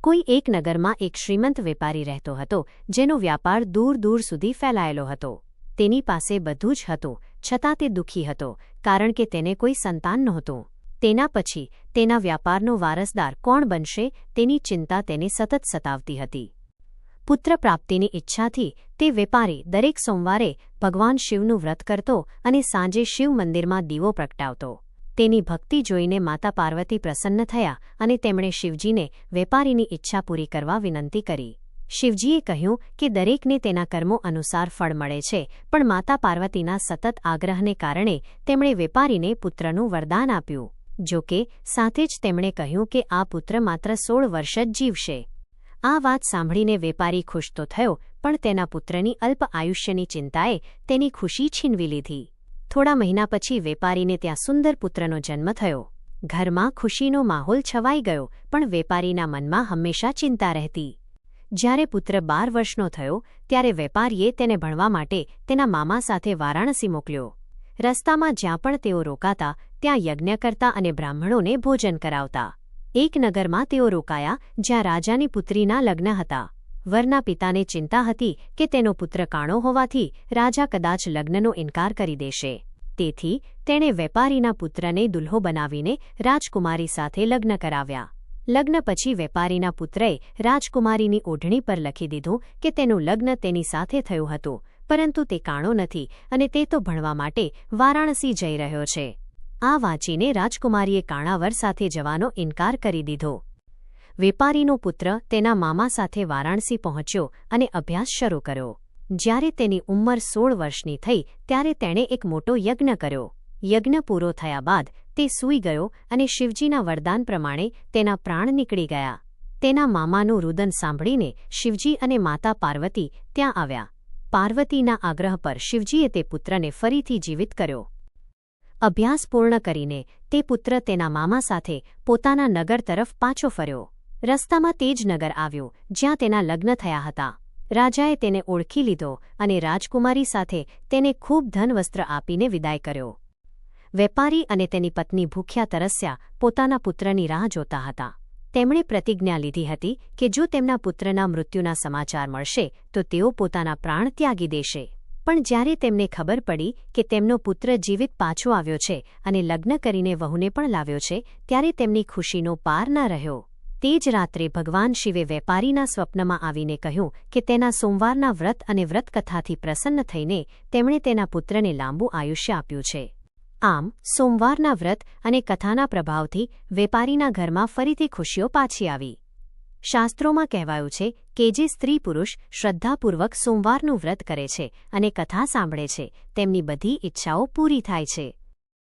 કોઈ એક નગરમાં એક શ્રીમંત વેપારી રહેતો હતો, જેનો વ્યાપાર દૂર દૂર સુધી ફેલાયેલો હતો. તેની પાસે બધું જ હતું, છતાં તે દુઃખી હતો, કારણ કે તેને કોઈ સંતાન નહોતું. તેના પછી, તેના વ્યાપારનો વારસદાર કોણ બનશે, તેની ચિંતા તેને સતત સતાવતી હતી. પુત્ર પ્રાપ્તિની ઈચ્છાથી, તે વેપારી દરેક સોમવારે ભગવાન શિવનું વ્રત કરતો અને સાંજે શિવ મંદિરમાં દીવો પ્રગટાવતો. તેની ભક્તિ જોઈને માતા પાર્વતી પ્રસન્ન થયા અને તેમણે શિવજીને વેપારીની ઈચ્છા પૂરી કરવા વિનંતી કરી. શિવજીએ કહ્યું કે દરેકને તેના કર્મો અનુસાર ફળ મળે છે, પણ માતા પાર્વતીના સતત આગ્રહને કારણે તેમણે વેપારીને પુત્રનું વરદાન આપ્યું. જો કે સાથે જ તેમણે કહ્યું કે આ પુત્ર માત્ર સોળ વર્ષ જ જીવશે. આ વાત સાંભળીને વેપારી ખુશ તો થયો, પણ તેના પુત્રની અલ્પ આયુષ્યની ચિંતાએ તેની ખુશી છીનવી લીધી. થોડા મહિના પછી વેપારીને ત્યાં સુંદર પુત્રનો જન્મ થયો. ઘરમાં ખુશીનો માહોલ છવાઈ ગયો, પણ વેપારીના મનમાં હંમેશા ચિંતા રહેતી. જ્યારે પુત્ર બાર વર્ષનો થયો, ત્યારે વેપારીએ તેને ભણવા માટે તેના મામા સાથે વારાણસી મોકલ્યો. રસ્તામાં જ્યાં પણ તેઓ રોકાતા, ત્યાં યજ્ઞ કરતા અને બ્રાહ્મણોને ભોજન કરાવતા. એક નગરમાં તેઓ રોકાયા, જ્યાં રાજાની પુત્રીના લગ્ન હતા. વરના પિતાને ચિંતા હતી કે તેનો પુત્ર કાણો હોવાથી રાજા કદાચ લગ્નનો ઇનકાર કરી દેશે. તેથી, તેણે વેપારીના પુત્રને દુલ્હો બનાવીને રાજકુમારી સાથે લગ્ન કરાવ્યા. લગ્ન પછી વેપારીના પુત્રએ રાજકુમારીની ઓઢણી પર લખી દીધું કે તેનું લગ્ન તેની સાથે થયું હતું, પરંતુ તે કાણો નથી અને તે તો ભણવા માટે વારાણસી જઈ રહ્યો છે. આ વાંચીને રાજકુમારીએ કાણાવર સાથે જવાનો ઇનકાર કરી દીધો. વેપારીનો પુત્ર તેના મામા સાથે વારાણસી પહોંચ્યો અને અભ્યાસ શરૂ કર્યો. જ્યારે તેની ઉંમર સોળ વર્ષની થઈ, ત્યારે તેણે એક મોટો યજ્ઞ કર્યો. યજ્ઞ પૂરો થયા બાદ તે સૂઈ ગયો અને શિવજીના વરદાન પ્રમાણે તેના પ્રાણ નીકળી ગયા. તેના મામાનું રુદન સાંભળીને શિવજી અને માતા પાર્વતી ત્યાં આવ્યા. પાર્વતીના આગ્રહ પર શિવજીએ તે પુત્રને ફરીથી જીવિત કર્યો. અભ્યાસ પૂર્ણ કરીને તે પુત્ર તેના મામા સાથે પોતાના નગર તરફ પાછો ફર્યો. રસ્તામાં તેજનગર આવ્યો, જ્યાં તેના લગ્ન થયા હતા. રાજાએ તેને ઓળખી લીધો અને રાજકુમારી સાથે તેને ખૂબ ધનવસ્ત્ર આપીને વિદાય કર્યો. વેપારી અને તેની પત્ની ભૂખ્યા તરસ્યા પોતાના પુત્રની રાહ જોતા હતા. તેમણે પ્રતિજ્ઞા લીધી હતી કે જો તેમના પુત્રના મૃત્યુના સમાચાર મળશે, તો તેઓ પોતાના પ્રાણ ત્યાગી દેશે. પણ જ્યારે તેમને ખબર પડી કે તેમનો પુત્ર જીવિત પાછો આવ્યો છે અને લગ્ન કરીને વહુને પણ લાવ્યો છે, ત્યારે તેમની ખુશીનો પાર ન રહ્યો. તે જ રાત્રે ભગવાન શિવે વેપારીના સ્વપ્નમાં આવીને કહ્યું કે તેના સોમવારના વ્રત અને વ્રતકથાથી પ્રસન્ન થઈને તેમણે તેના પુત્રને લાંબુ આયુષ્ય આપ્યું છે. આમ, સોમવારના વ્રત અને કથાના પ્રભાવથી વેપારીના ઘરમાં ફરીથી ખુશીઓ પાછી આવી. શાસ્ત્રોમાં કહેવાયું છે કે જે સ્ત્રી પુરુષ શ્રદ્ધાપૂર્વક સોમવારનું વ્રત કરે છે અને કથા સાંભળે છે, તેમની બધી ઇચ્છાઓ પૂરી થાય છે.